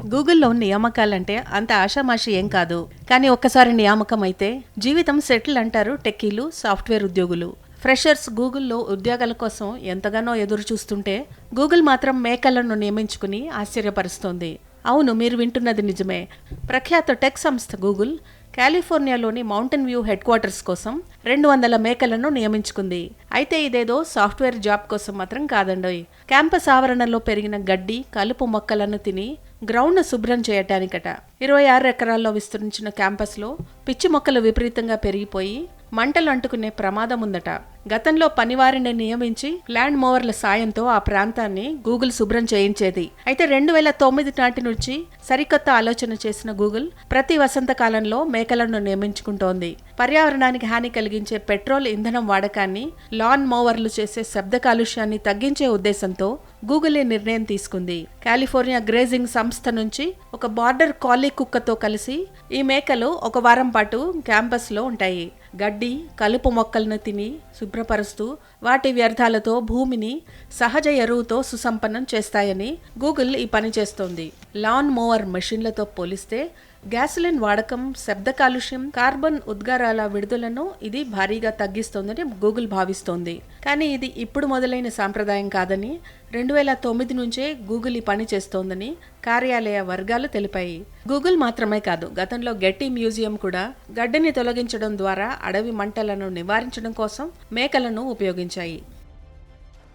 గూగుల్లో నియామకాలంటే అంత ఆషామాషి ఏం కాదు. కానీ ఒక్కసారి నియామకం అయితే జీవితం సెటిల్ అంటారు టెక్కీలు సాఫ్ట్వేర్ ఉద్యోగులు. ఫ్రెషర్స్ గూగుల్లో ఉద్యోగాల కోసం ఎంతగానో ఎదురు చూస్తుంటే గూగుల్ మాత్రం మేకలను నియమించుకుని ఆశ్చర్యపరుస్తోంది. అవును మీరు వింటున్నది నిజమే. ప్రఖ్యాత టెక్ సంస్థ గూగుల్ కాలిఫోర్నియాలోని మౌంటైన్ వ్యూ హెడ్ క్వార్టర్స్ కోసం రెండు వందల మేకలను నియమించుకుంది. అయితే ఇదేదో సాఫ్ట్వేర్ జాబ్ కోసం మాత్రం కాదండోయ్. క్యాంపస్ ఆవరణలో పెరిగిన గడ్డి కలుపు మొక్కలను తిని గ్రౌండ్ శుభ్రం చేయటానికట. ఇరవై ఆరు ఎకరాల్లో విస్తరించిన క్యాంపస్లో పిచ్చి మొక్కలు విపరీతంగా పెరిగిపోయి మంటలు అంటుకునే ప్రమాదం ఉందట గతంలో పనివారిని నియమించి ల్యాండ్ మోవర్ల సాయంతో ఆ ప్రాంతాన్ని గూగుల్ శుభ్రం చేయించేది. అయితే రెండు వేల తొమ్మిది నాటి నుంచి సరికొత్త ఆలోచన చేసిన గూగుల్ ప్రతి వసంతకాలంలో మేకలను నియమించుకుంటోంది. పర్యావరణానికి హాని కలిగించే పెట్రోల్ ఇంధనం వాడకాన్ని లాన్ మోవర్లు చేసే శబ్ద కాలుష్యాన్ని తగ్గించే ఉద్దేశంతో గూగుల్ ఈ నిర్ణయం తీసుకుంది. కాలిఫోర్నియా గ్రేజింగ్ సంస్థ నుంచి ఒక బార్డర్ కాలీ కుక్కతో కలిసి ఈ మేకలు ఒక వారం పాటు క్యాంపస్లో ఉంటాయి. గడ్డి కలుపు మొక్కలను తిని శుభ్రపరుస్తూ వాటి వ్యర్థాలతో భూమిని సహజ ఎరువుతో సుసంపన్నం చేస్తాయని గూగుల్ ఈ పని చేస్తోంది. లాన్ మోవర్ మెషిన్లతో పోలిస్తే గ్యాసులిన్ వాడకం శబ్ద కాలుష్యం కార్బన్ ఉద్గారాల విడుదలను ఇది భారీగా తగ్గిస్తోందని గూగుల్ భావిస్తోంది. కానీ ఇది ఇప్పుడు మొదలైన సాంప్రదాయం కాదని రెండు వేల తొమ్మిది నుంచే గూగుల్ ఈ పని చేస్తోందని కార్యాలయ వర్గాలు తెలిపాయి. గూగుల్ మాత్రమే కాదు గతంలో గెట్టి మ్యూజియం కూడా గడ్డిని తొలగించడం ద్వారా అడవి మంటలను నివారించడం కోసం మేకలను ఉపయోగించాయి.